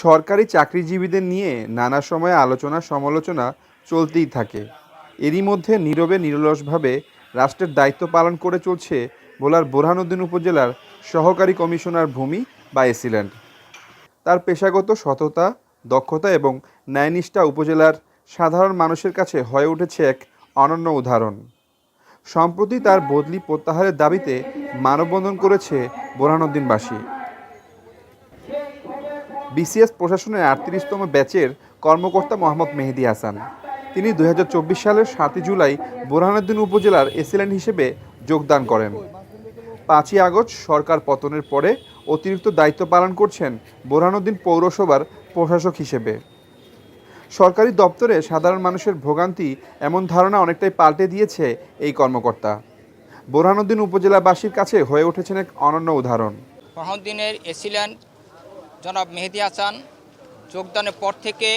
সরকারি চাকরিজীবীদের নিয়ে নানা সময়ে আলোচনা সমালোচনা চলতেই থাকে। এরই মধ্যে নীরবে নিরলসভাবে রাষ্ট্রের দায়িত্ব পালন করে চলছে ভোলার বোরহানুদ্দিন উপজেলার সহকারী কমিশনার ভূমি বা এসিল্যান্ড। তার পেশাগত সততা, দক্ষতা এবং ন্যায়নিষ্ঠা উপজেলার সাধারণ মানুষের কাছে হয়ে উঠেছে এক অনন্য উদাহরণ। সম্প্রতি তার বদলি প্রত্যাহারের দাবিতে মানববন্ধন করেছে বোরহানুদ্দিনবাসী। বিসিএস প্রশাসনের আটত্রিশতম ব্যাচের কর্মকর্তা মোহাম্মদ মেহেদি হাসান। তিনি দু হাজার চব্বিশ সালের সাতই জুলাই বোরহানুদ্দিন উপজেলার এসিল্যান্ড হিসেবে যোগদান করেন। পাঁচই আগস্ট সরকার পতনের পরে অতিরিক্ত দায়িত্ব পালন করছেন বোরহানুদ্দিন পৌরসভার প্রশাসক হিসেবে। সরকারি দপ্তরে সাধারণ মানুষের ভোগান্তি এমন ধারণা অনেকটাই পাল্টে দিয়েছে এই কর্মকর্তা। বোরহানুদ্দিন উপজেলাবাসীর কাছে হয়ে উঠেছেন এক অনন্য উদাহরণ। ফরহাউদ্দিনের এসিল্যান্ড জনাব মেহেদি হাসান, যোগদানের পর থেকে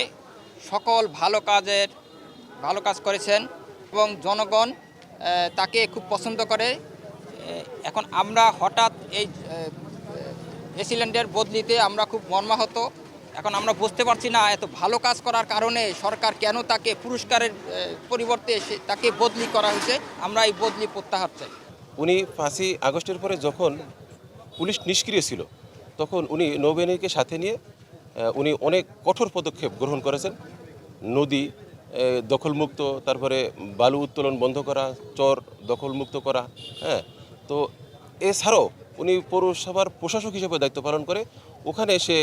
সকল ভালো কাজের, ভালো কাজ করেছেন এবং জনগণ তাকে খুব পছন্দ করে। এখন আমরা হঠাৎ এই এসিল্যান্ডের বদলিতে আমরা খুব মর্মাহত। এখন আমরা বুঝতে পারছি না এত ভালো কাজ করার কারণে সরকার কেন তাকে পুরস্কারের পরিবর্তে তাকে বদলি করা হয়েছে। আমরা এই বদলি প্রত্যাহার চাই। উনি পাঁচই আগস্টের পরে যখন পুলিশ নিষ্ক্রিয় ছিল তখন উনি নৌবাহিনীকে সাথে নিয়ে উনি অনেক কঠোর পদক্ষেপ গ্রহণ করেছেন। নদী দখলমুক্ত, তারপরে বালু উত্তোলন বন্ধ করা, চর দখলমুক্ত করা হ্যাঁ। তো এছাড়াও উনি পৌরসভার প্রশাসক হিসেবে দায়িত্ব পালন করে, ওখানে সে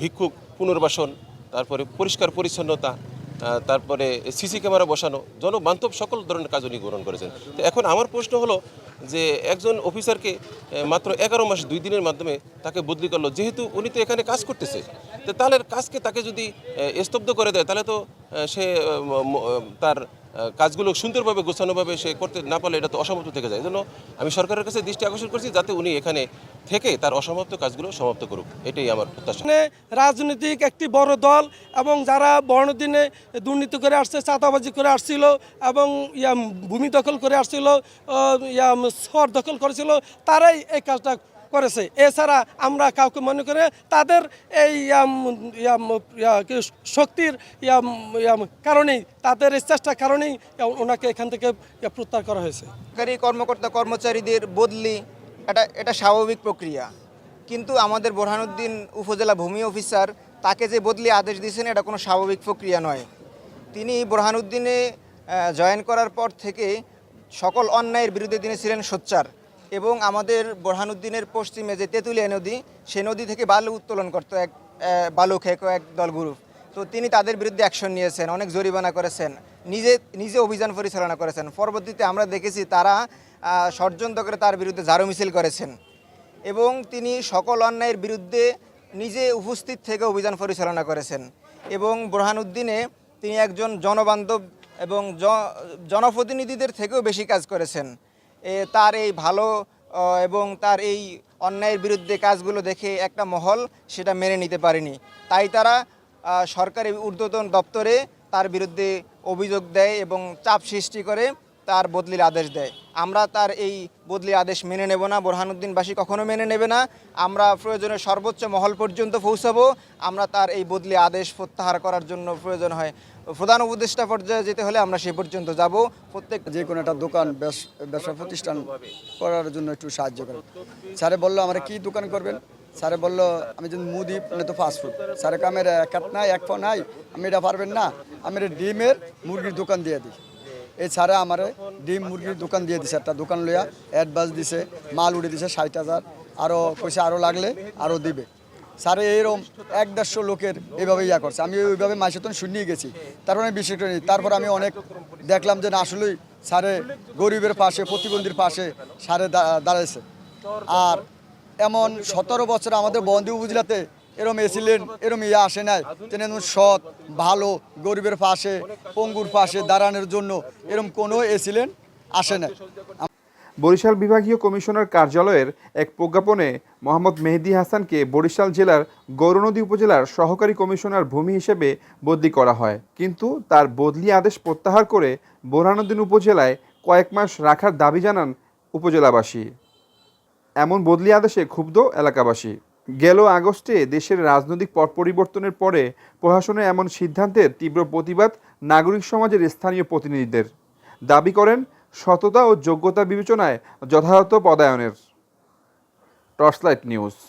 ভিক্ষুক পুনর্বাসন, তারপরে পরিষ্কার পরিচ্ছন্নতা তারপরে সিসি ক্যামেরা বসানো জনবান্ধব সকল ধরনের কাজ উনি গ্রহণ করেছেন। তো এখন আমার প্রশ্ন হলো যে একজন অফিসারকে মাত্র এগারো মাস দুই দিনের মাধ্যমে তাকে বদলি করল, যেহেতু উনি তো এখানে কাজ করতেছে, তো তাহলে কাজকে তাকে যদি স্তব্ধ করে দেয়, তাহলে তো সে তার কাজগুলো সুন্দরভাবে গোছানোভাবে সে করতে না পারলে এটা তো অসমাপ্ত থেকে যায়। এই আমি সরকারের কাছে দৃষ্টি আকর্ষণ করছি যাতে উনি এখানে থেকে তার অসমাপ্ত কাজগুলো সমাপ্ত করুক। এটাই আমার প্রত্যাশা। এখানে রাজনৈতিক একটি বড় দল এবং যারা বর্ণদিনে দুর্নীতি করে আসছে, চাঁদাবাজি করে আসছিল এবং ইয়া ভূমি দখল করে আসছিল ইয়া শহর দখল করেছিল, তারাই এই কাজটা করেছে। এছাড়া আমরা কাউকে মনে করে তাদের এই শক্তির কারণেই, তাদের এই চেষ্টার কারণেই ওনাকে এখান থেকে প্রত্যাহার করা হয়েছে। সরকারি কর্মকর্তা, কর্মচারীদের বদলি এটা এটা স্বাভাবিক প্রক্রিয়া। কিন্তু আমাদের বোরহানুদ্দিন উপজেলা ভূমি অফিসার তাকে যে বদলি আদেশ দিয়েছেন, এটা কোনো স্বাভাবিক প্রক্রিয়া নয়। তিনি বোরহানুদ্দিনে জয়েন করার পর থেকে সকল অন্যায়ের বিরুদ্ধে তিনি ছিলেন সোচ্চার। এবং আমাদের বোরহানুদ্দিনের পশ্চিমে যে তেঁতুলিয়া নদী সে নদী থেকে বালু উত্তোলন করতো এক আহ, বালু খেকো এক দল গ্রুপ। তো তিনি তাদের বিরুদ্ধে অ্যাকশন নিয়েছেন অনেক জরিমানা করেছেন নিজে নিজে অভিযান পরিচালনা করেছেন। পরবর্তীতে আমরা দেখেছি তারা ষড়যন্ত্র করে তার বিরুদ্ধে ঝাড়ু মিছিল করেছেন। এবং তিনি সকল অন্যায়ের বিরুদ্ধে নিজে উপস্থিত থেকে অভিযান পরিচালনা করেছেন। এবং বোরহানুদ্দিনে তিনি একজন জনবান্ধব এবং জনপ্রতিনিধিদের থেকেও বেশি কাজ করেছেন। তার এই ভালো এবং তার এই অন্যায়ের বিরুদ্ধে কাজগুলো দেখে একটা মহল সেটা মেনে নিতে পারেনি। তাই তারা সরকারি ঊর্ধ্বতন দপ্তরে তার বিরুদ্ধে অভিযোগ দেয় এবং চাপ সৃষ্টি করে। তার বদলির আদেশ দেয়। আমরা তার এই বদলির আদেশ মেনে নেব না, বোরহানুদ্দিনবাসী কখনো মেনে নেবে না। আমরা প্রয়োজনে সর্বোচ্চ মহল পর্যন্ত পৌঁছাবো। আমরা তার এই বদলি আদেশ প্রত্যাহার করার জন্য প্রয়োজন হয়। প্রধান উপদেষ্টা পর্যায়ে যেতে হলে আমরা সে পর্যন্ত যাব। প্রত্যেক যে কোনো একটা দোকান ব্যবস- প্রতিষ্ঠান করার জন্য একটু সাহায্য করেন। স্যারে বলল, আমরা কি দোকান করবেন? স্যারে বলল, আমি যদি মুদি মানে তো ফাস্টফুড স্যারে কামের এক নাই, এক ফোন নাই, আমি এটা পারবেন না। আমি এটা ডিমের মুরগির দোকান দিয়ে দিই। এই ছাড়া আমার ডিম মুরগির দোকান দিয়ে দিছে, একটা দোকান লইয়া অ্যাডভান্স দিছে, মাল উড়ে দিছে ষাট হাজার আরও পয়সা আরও লাগলে আরও দিবে। স্যারে এরকম এক দেড়শো লোকের এইভাবে ইয়া করছে। আমি ওইভাবে মাসেতন শুনিয়ে গেছি। তারপরে আমি বিশ্বাস করিনি তারপর আমি অনেক দেখলাম যে না, আসলেই স্যারে গরিবের পাশে, প্রতিবন্ধীর পাশে স্যারে দাঁড়াইছে। আর এমন সতেরো বছর আমাদের বন্ধু উপজেলাতে এরম এসিলেন, এরম ইয়ে আসে নাই। তিনি সৎ, ভালো, গরিবের পাশে, পঙ্গুর পাশে দাঁড়ানোর জন্য এরম কোনো এসিলেন আসে নাই। বরিশাল বিভাগীয় কমিশনার কার্যালয়ের এক প্রজ্ঞাপনে মোহাম্মদ মেহেদি হাসানকে বরিশাল জেলার গৌরনদী উপজেলার সহকারী কমিশনার ভূমি হিসেবে বদলি করা হয়। কিন্তু তার বদলি আদেশ প্রত্যাহার করে বোরহানুদ্দিন উপজেলায় কয়েক মাস রাখার দাবি জানান উপজেলাবাসী। এমন বদলি আদেশে ক্ষুব্ধ এলাকাবাসী। গেল আগস্টে দেশের রাজনৈতিক পট পরিবর্তনের পরে প্রশাসনের এমন সিদ্ধান্তের তীব্র প্রতিবাদ নাগরিক সমাজের স্থানীয় প্রতিনিধিদের। দাবি করেন, সততা ও যোগ্যতা বিবেচনায় যথাযথ পদায়নের। Torchlight news.